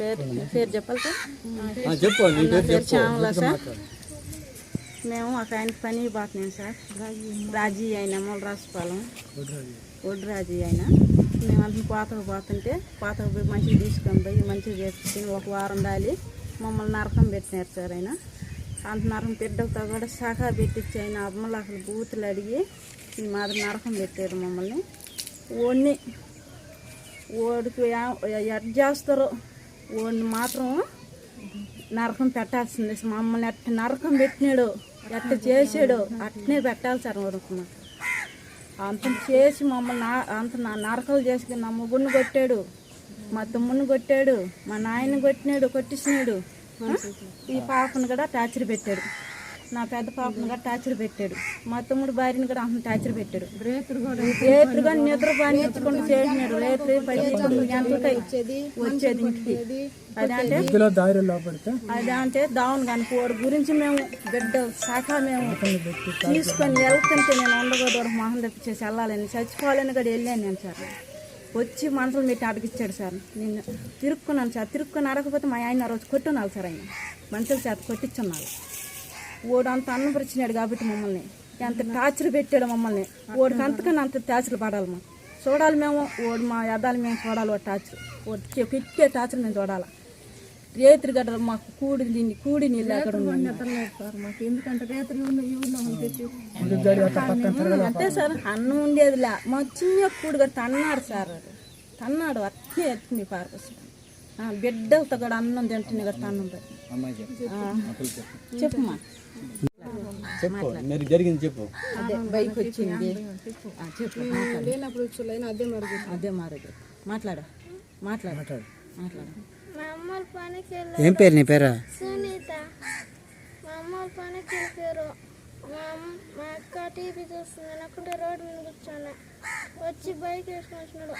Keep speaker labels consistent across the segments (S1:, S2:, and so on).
S1: పేరు పేరు చెప్పాలి సార్?
S2: ఆ, చెప్పు నీ
S1: నా
S2: పేరు
S1: పేరు
S2: చెప్పు.
S1: శ్యామల సార్. మేము ఒక ఆయన పని పోతున్నాం సార్. రాజీ అయినా మూలరాజపాలెం ఒడ్డు రాజీ అయినా. మేము అంత పాతకు పోతుంటే పాతకు పోయి మంచిగా తీసుకొని పోయి మంచిగా చేసి ఒక వారం దాలి మమ్మల్ని నరకం పెట్టినారు సార్ ఆయన. అంత నరకం పెట్టడంతో కూడా శాఖ పెట్టించి ఆయన అమ్మలు అసలు బూతులు అడిగి ఈ మాదిరి నరకం పెట్టారు మమ్మల్ని. ఓడిని ఓడికి ఎట్ చేస్తారో. వాడిని మాత్రం నరకం పెట్టాల్సింది. మమ్మల్ని ఎట్ట నరకం పెట్టినాడు ఎట్ట చేసాడు అట్నే పెట్టాలి సార్ వరకు అంత చేసి మమ్మల్ని అంత నా నరకలు చేసి నా ముగ్గురిని కొట్టాడు మా తమ్ముని కొట్టాడు మా నాయన కొట్టినాడు కొట్టించినాడు ఈ పాపను కూడా టార్చర్ పెట్టాడు. నా పెద్ద పాపను కూడా టార్చర్ పెట్టాడు. మా తమ్ముడు భార్యని కూడా అంత టార్చర్ పెట్టాడు. రేతులు కూడా నిద్ర పానించుకుంటూ చేసినాడు పట్టించుకుంటూ గంటలకై వచ్చేది ఇంటికి. అదంటే అంటే దావును కానీ వాడి గురించి మేము బిడ్డ శాఖ మేము తీసుకొని వెళ్తుంటే నేను ఉండకూడదు మొహం తెప్పించేసి వెళ్ళాలని చచ్చిపోవాలని కూడా వెళ్ళాను నేను సార్. వచ్చి మనసులు పెట్టి అడిగిచ్చాడు సార్. నేను తిరుక్కున్నాను సార్. తిరుక్కుని అడగకపోతే మా ఆయన ఆ రోజు కొట్టున్నారు సార్ ఆయన. మనుషుల చేత కొట్టించున్నారు ఓడు అంత అన్నం పరిచినాడు కాబట్టి మమ్మల్ని. ఎంత టార్చర్ పెట్టాడు మమ్మల్ని. ఓడికి అంతకన్నా అంత టార్చర్ పడాలి మాకు. చూడాలి మేము ఓడి మా యదాలు మేము చూడాలి ఓ టార్చర్. ఓడి పెట్టే టార్చర్ మేము చూడాలి. రేత్రి గడ్డ మాకు కూడి దీన్ని కూడి నీళ్ళు
S3: తిరగలే
S1: అంతే సార్ అన్నం ఉండేదిలే. మా చిన్న కూడి గట్ట అన్నాడు సార్ తన్నాడు అట్నే ఎత్తుంది పారకొచ్చి బిడ్డలతో కూడా అన్నం తింటుంది గట్ట అన్నం
S2: చెప్పు. మీరు జరిగింది చెప్పు.
S1: బైక్ వచ్చింది చెప్పు లేనప్పుడు అదే మరుగు అదే మరుగు మాట్లాడు మాట్లాడు. మాట్లాడు.
S4: మా అమ్మ పనికి వెళ్ళి
S5: ఏం పేరు నీ పేరా?
S4: సునీత. మా అమ్మ పనికి వెళ్ళిపోయారు మా అమ్మ మా అక్క టీవీ చూస్తుంది. రోడ్డు మీద వచ్చి బైక్ వేసుకొని వచ్చినాడు.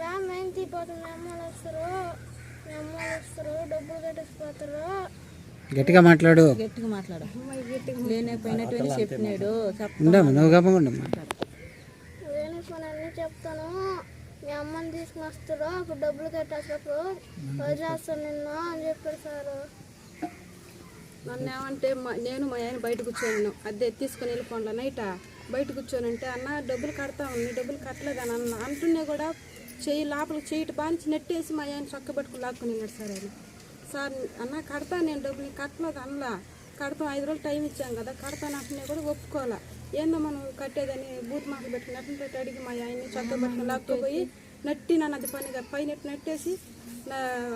S4: రా మేము తీపోతాం మీ అమ్మలు వస్తారు.
S5: గట్టిగా మాట్లాడు.
S1: గట్టిగా మాట్లాడు. లేనైపోయినటువంటి చెప్పినాడు. చెప్ప.
S5: ఉండమ్మా నువ్వు ఉండమ్మా
S4: అన్నీ చెప్తాను. మీ అమ్మని తీసుకుని వస్తారు అప్పుడు డబ్బులు కట్టేసినప్పుడు వదిలేస్తాను నిన్ను అని చెప్పారు సారు.
S6: నన్ను ఏమంటే నేను మా ఆయన బయట కూర్చోను అద్దె తీసుకొని వెళ్ళిపోండి నైట్. బయట కూర్చోనంటే అన్న డబ్బులు కడతా ఉంది డబ్బులు కట్టలేదని అన్న అంటున్నా కూడా చెయ్యి లోపలికి చెయ్యి బాంచి నెట్టేసి మా ఆయన చక్క పట్టుకుని లాక్కుని వెళ్ళాడు సార్ ఆయన. సార్ అన్న కడతా నేను డబ్బులు కట్టలేదు అనలా కడతాం ఐదు రోజులు టైం ఇచ్చాం కదా కడతాను అంటున్నా కూడా ఒప్పుకోవాలా. ఏందో మనం కట్టేదని బూత్ మాటలు పెట్టుకుని నట్టు అడిగి మా ఆయన్ని చక్క పట్టుకుని లాక్కుపోయి నట్టి నన్ను అది పనిగా పైన నెట్టేసి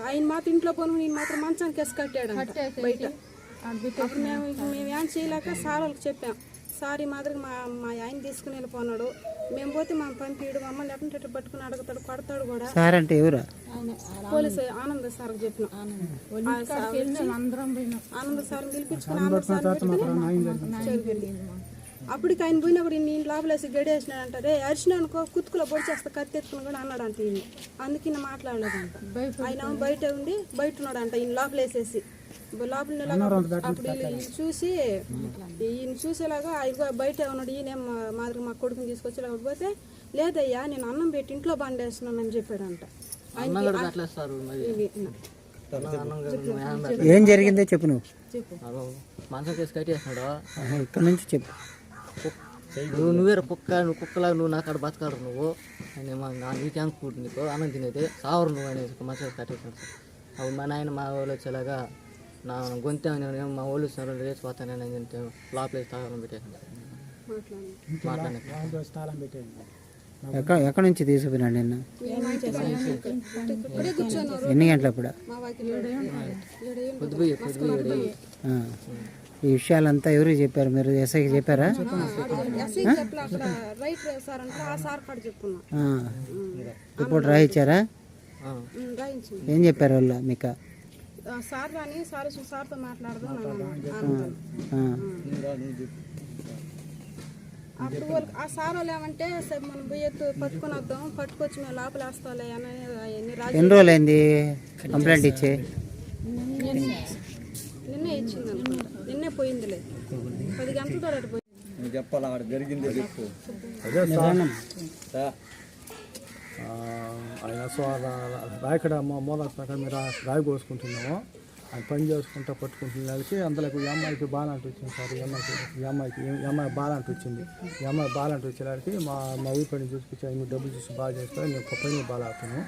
S6: ఆయన మాత్రం ఇంట్లో పోను నేను మాత్రం మంచానికి వేసి కట్టాడు బయట. అప్పుడు మేము మేము ఏం చేయలేక సార్ వాళ్ళకి చెప్పాం. సార్ ఈ మాదిరిగా మా మా ఆయన తీసుకుని వెళ్ళిపోన్నాడు మేము పోతే మా పంపిడు మమ్మల్ని ఎట్లా పట్టుకుని అడుగుతాడు కొడతాడు కూడా.
S5: సార్ అంటే ఎవరా?
S6: పోలీసు ఆనంద సార్ చెప్పిన. ఆనంద. సార్ పిలిపించుకుని ఆనంద సార్ అప్పటికి ఆయన పోయినా కూడా నేను లోపలేసి గడేసినాడు అంట రే అరిచిన అనుకో కుతుకులో పొడిచేస్తా కత్తి ఎత్తుకుని కూడా అన్నాడు అంట ఈయన. అందుకే మాట్లాడలేదంట. ఆయన బయట ఉండి బయట ఉన్నాడు అంట ఈయన లోపలేసేసి లోపల నిలబడి అప్పుడు ఈయన చూసి ఈయన చూసేలాగా ఆయన బయట ఉన్నాడు ఈయన మాదిరి మా కొడుకుని తీసుకొచ్చి ఇలా పోతే లేదయ్యా నేను అన్నం పెట్టి ఇంట్లో బండేస్తున్నాను అని చెప్పాడంట.
S5: ఏం జరిగిందో చెప్పు నువ్వు.
S7: కేసు
S5: ఇక్కడ నుంచి చెప్పు.
S7: నువ్వు నువ్వేరా కుక్క నువ్వు కుక్కలా నువ్వు నా కాడ బతకాడు నువ్వు. అని మా నా నీకు అనుకుంటు నీకు అన్నం తినేది. సావరు నువ్వు అనేసి మంచం కేసు కట్టేసినాడు అప్పుడు మా నాయన మా వాళ్ళు వచ్చేలాగా నా గొంతు నేను మా వాళ్ళు వచ్చినారు లేచిపోతానని అని చెప్తే లోపల
S3: స్థలం పెట్టేది
S5: ఎక్కడ ఎక్కడి నుంచి తీసుకుపోయినాడు నిన్ను? ఎన్ని గంటలప్పుడు. ఈ విషయాలంతా ఎవరికి చెప్పారు? మీరు ఎస్ఐకి చెప్పారా?
S6: ఎస్ఐ చెప్పలే అక్కడ రైట్ సార్ అంటే ఆ సార్ కాడ చెప్పుకున్నా
S5: ఆ. రిపోర్ట్
S6: రాయించింది
S5: ఏం చెప్పారు వాళ్ళు మీకు?
S6: సార్ రాని సార్ సార్తో మాట్లాడదాం అని. అప్పుడు వాళ్ళు ఆ. సార్ వాళ్ళు ఏమంటే సరే మనం పోయి ఎత్తు పట్టుకొని వద్దాం పట్టుకొచ్చి మేము లోపల వేస్తాంలే అని
S5: ఎన్ని రోజులు అయింది కంప్లైంట్ ఇచ్చి?
S6: నిన్నే ఇచ్చింది అనుకుంటా. నిన్నే పోయిందిలే. పది గంటలతో అటు పోయింది.
S2: నువ్వు చెప్పాలి అక్కడ జరిగిందే చెప్పు. రా.
S3: సో ఆయన సో రాయకడ మూల ప్రకారం మీరు రాయి కోసుకుంటున్నాము. ఆయన పని చేసుకుంటా పట్టుకుంటున్న వాళ్ళకి అందులోకి ఈ అమ్మాయికి బాలంట వచ్చింది సార్. ఈ అమ్మాయికి ఈ అమ్మాయికి ఈ అమ్మాయి బాలంట వచ్చింది ఈ అమ్మాయి బాలంట వచ్చేసరికి మా మా ఊరి పని చూసుకొచ్చి మీరు డబ్బులు చూసి బాగా చేస్తారు. మేము పని బాలాడుతాను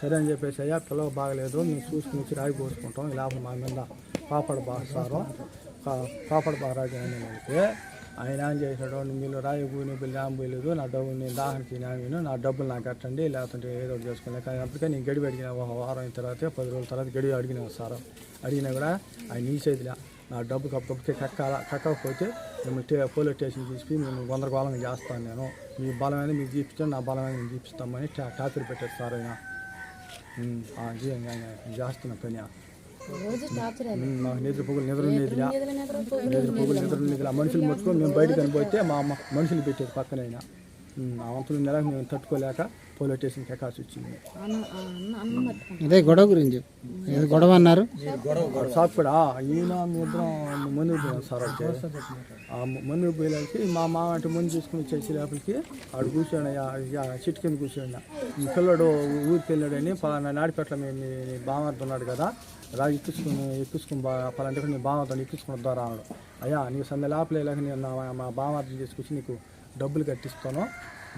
S3: సరే అని చెప్పేసి అయ్యా పిల్లలు బాగలేదు. మేము చూసుకుని వచ్చి రాయి కోసుకుంటాం. ఈ మా మీద పాపడ బాస్తారు పాపడ బారాజు అని అంటే ఆయన ఏం చేశాడు మీరు రాయి పోయిన బిల్లు ఏం పోయలేదు. నా డబ్బు నేను దాహానికి నేను నా డబ్బులు నాకు కట్టండి లేకుంటే ఏదో ఒకటి కానీ అప్పటికే నేను గడివి అడిగిన ఒక వారం తర్వాత పది రోజుల తర్వాత గడివి అడిగిన సార్. అడిగినా కూడా ఆయన నిలిచేదిలే నా డబ్బు కప్పకపోతే కక్కాల కక్కకపోతే మేము టే పోలీస్ స్టేషన్ తీసుకుని మేము గందరగోళంగా చేస్తాను నేను. మీ బలమైన మీకు చూపించాను నా బలమైన మీకు చూపిస్తామని టా టాపిర్ పెట్టారు సార్ ఆయన. చేస్తున్న పని మాకు నిద్ర పొగులు నిద్ర నిద్ర నిద్ర పొగులు నిద్ర నిద్ర మనుషులు ముట్టుకొని మేము బయటకు కనిపోతే మా అమ్మ మనుషులు పెట్టేది పక్కనైనా. ఆ వంతులు నెల మేము తట్టుకోలేక పోలీస్ స్టేషన్కి ఎక్కాల్సి వచ్చింది.
S5: ఇదే గొడవ గురించి గొడవ అన్నారు?
S3: షాప్ కూడా ఈయన ముందు పోయాం సార్ వచ్చి ఆ ముందు పోయేకి మా మామ అంటే ముందు తీసుకుని వచ్చేసి లోపలికి ఆడు కూర్చోండి చెట్టు కింద కూర్చోండి. ఈ పిల్లడు ఊరికి వెళ్ళాడని పలానా నాడిపెట్ల మీ బామర్ది ఉన్నాడు కదా. రాజు ఎక్కించుకుని ఎక్కించుకుని బా పలాంటి నీ బావతో ఎక్కించుకుని ద్వారా అన్నాడు. అయ్యా నీకు సందే లోపల నేను మా బామర్దిని తీసుకొచ్చి నీకు డబ్బులు కట్టిస్తాను.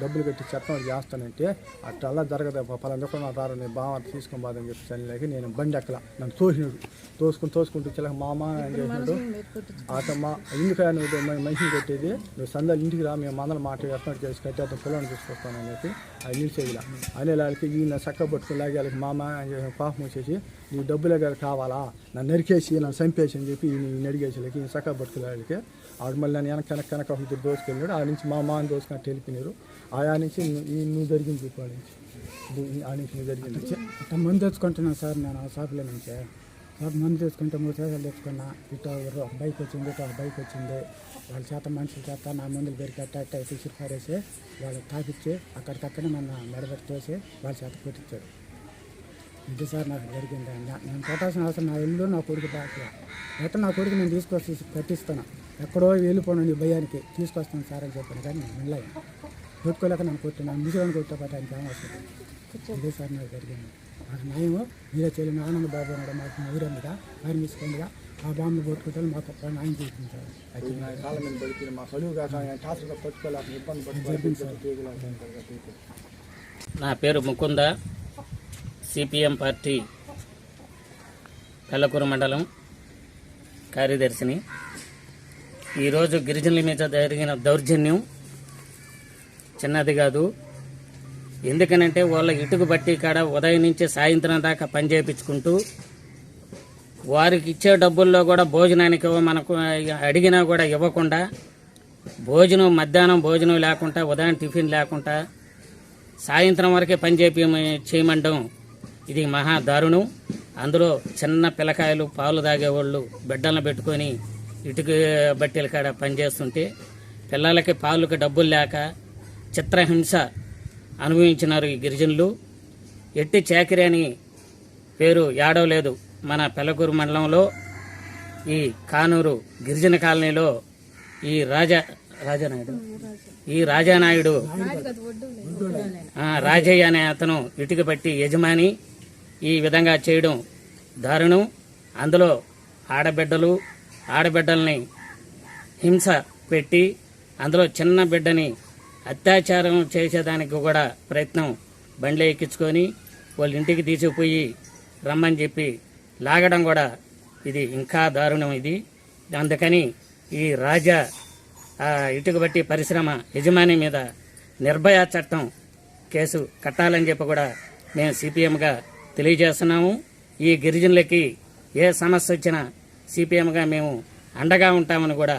S3: డబ్బులు కట్టి చట్టం చేస్తానంటే అట్లా అలా జరగదు. పలానా నా దారి నేను బాగా తీసుకొని బాదని చెప్పి చనిలేక నేను బండి ఎక్కల. నన్ను తోసినాడు. తోసుకుని తోసుకుంటూ చిలక మా అమ్మ ఏం చేసినాడు ఆటమ్మ ఎందుకు నువ్వు మ- మనిషిని కొట్టేది? నువ్వు సందాలు ఇంటికి రా మేము మందలు మాట ఎఫ్ఐఆర్ చేసి కట్టేద్దాం పిల్లల్ని తీసుకొస్తానని చెప్పి అది నిలిచేదిలా. అనే వాళ్ళకి ఈయన చక్క పట్టుకుని లాగే వాళ్ళకి మా అమ్మ ఏం చేసిన పాపం వచ్చేసి నీ డబ్బులే కావాలా? నన్ను నరికేసి నన్ను చంపేసి అని చెప్పి ఈయన నడిగేసి ఈయన చక్క పట్టుకునే వాళ్ళకి ఆడు మళ్ళీ నన్ను వెనక వెనక దోసుకెళ్ళాడు ఆ నుంచి మా మామని దోసుకుని వెళ్ళిపోయినారు. ఆయా నుంచి ఈ నువ్వు జరిగింది ఇప్పుడు ఆ నుంచి ఆ నుంచి నువ్వు జరిగింది.
S8: ఇట్లా మందు తెచ్చుకుంటున్నాను సార్ నేను ఆ షాప్లో నుంచి. షాప్ మందు తెచ్చుకుంటే మూడు సైకిల్ తెచ్చుకున్నా. ఇటు ఒక బైక్ వచ్చింది ఇటు ఒక బైక్ వచ్చింది. వాళ్ళ చేత మనుషుల చేత నా మందులు పెరిగి అట్ట అట్ట తీసుకు పారేసి వాళ్ళకి తాపిచ్చి అక్కడికక్కడే మన మెడబెట్టి వాళ్ళ చేత పెట్టించాడు ఇది సార్ నాకు జరిగింది నా- నేను కొట్టాల్సిన అవసరం నా ఇల్లు నా కొడుకు బాగా అయితే నా కొడుకు నేను తీసుకొచ్చి కట్టిస్తాను. ఎక్కడో వెళ్ళిపోను నీ భయానికి. తీసుకొస్తాను సార్ అని చెప్పాను కానీ నేను వెళ్ళాను కొట్టుకోలేక నన్ను కొట్టి నన్ను ముసలిని కొట్టకపోతే ఆయనకి ఏం అవసరం ఇదే సార్ నాకు జరిగింది. నాకు న్యాయం మీరే చేయలేని ఆనంద బాబు ఉన్నాడు. మాకు మా ఊరందుగా ఆయన తీసుకోండిగా ఆ బాంబు కొట్టుకుంటే మాకు న్యాయం
S3: మీద ఆయన పట్టుకోలేక
S9: నా పేరు ముకుంద. సిపిఎం పార్టీ పెళ్ళకూరు మండలం కార్యదర్శిని. ఈరోజు గిరిజనుల మీద జరిగిన దౌర్జన్యం చిన్నది కాదు. ఎందుకనంటే వాళ్ళ ఇటుకు బట్టి కాడ ఉదయం నుంచి సాయంత్రం దాకా పని చేయించుకుంటూ వారికి ఇచ్చే డబ్బుల్లో కూడా భోజనానికి మనకు అడిగినా కూడా ఇవ్వకుండా భోజనం మధ్యాహ్నం భోజనం లేకుండా ఉదయం టిఫిన్ లేకుండా సాయంత్రం వరకే పని చేపి చేయమండం ఇది మహా దారుణం. అందులో చిన్న పిల్లకాయలు పాలు తాగేవాళ్ళు బిడ్డలను పెట్టుకొని ఇటుక బట్టెల కాడ పనిచేస్తుంటే పిల్లలకి పాలుకి డబ్బులు లేక చిత్రహింస అనుభవించినారు ఈ గిరిజనులు. ఎట్టి చాకిరి అని పేరు ఏడవలేదు మన పెళ్ళకూరు మండలంలో ఈ కానూరు గిరిజన కాలనీలో ఈ రాజా రాజానాయుడు? ఈ రాజానాయుడు రాజయ్య అనే అతను ఇటుక పట్టి యజమాని. ఈ విధంగా చేయడం దారుణం. అందులో ఆడబిడ్డలు ఆడబిడ్డల్ని హింస పెట్టి అందులో చిన్న బిడ్డని అత్యాచారం చేసేదానికి కూడా ప్రయత్నం బండ్లు ఎక్కించుకొని వాళ్ళ ఇంటికి తీసుకుపోయి రమ్మని చెప్పి లాగడం కూడా ఇది ఇంకా దారుణం ఇది. అందుకని ఈ రాజా ఇటుకబట్టి పరిశ్రమ యజమాని మీద నిర్భయ చట్టం కేసు కట్టాలని చెప్పి కూడా మేము సిపిఎంగా తెలియజేస్తున్నాము. ఈ గిరిజనులకి ఏ సమస్య వచ్చినా సిపిఎంగా మేము అండగా ఉంటామని కూడా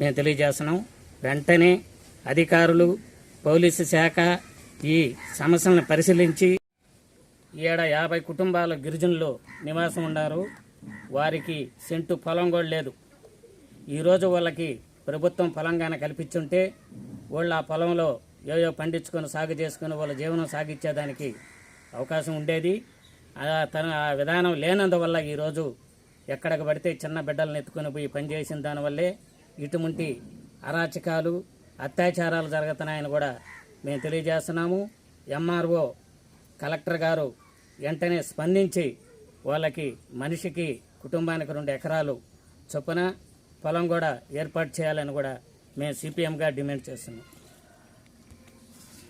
S9: మేము తెలియజేస్తున్నాం. వెంటనే అధికారులు పోలీసు శాఖ ఈ సమస్యలను పరిశీలించి ఈడ యాభై కుటుంబాల గిరిజనులు నివాసం ఉన్నారు. వారికి సెంటు పొలం కూడా లేదు. ఈరోజు వాళ్ళకి ప్రభుత్వం పొలంగాన కల్పించుంటే వాళ్ళు ఆ పొలంలో ఏవో పండించుకొని సాగు చేసుకుని వాళ్ళ జీవనం సాగించేదానికి అవకాశం ఉండేది. తన ఆ విధానం లేనందువల్ల ఈరోజు ఎక్కడికి పడితే చిన్న బిడ్డలను ఎత్తుకొని పోయి పనిచేసిన దానివల్లే ఇటువంటి అరాచకాలు అత్యాచారాలు జరుగుతున్నాయని కూడా మేము తెలియజేస్తున్నాము. ఎంఆర్ఓ కలెక్టర్ గారు వెంటనే స్పందించి వాళ్ళకి మనిషికి కుటుంబానికి రెండు ఎకరాలు చొప్పున పొలం కూడా ఏర్పాటు చేయాలని కూడా మేము సిపిఎంగా డిమాండ్ చేస్తున్నాం.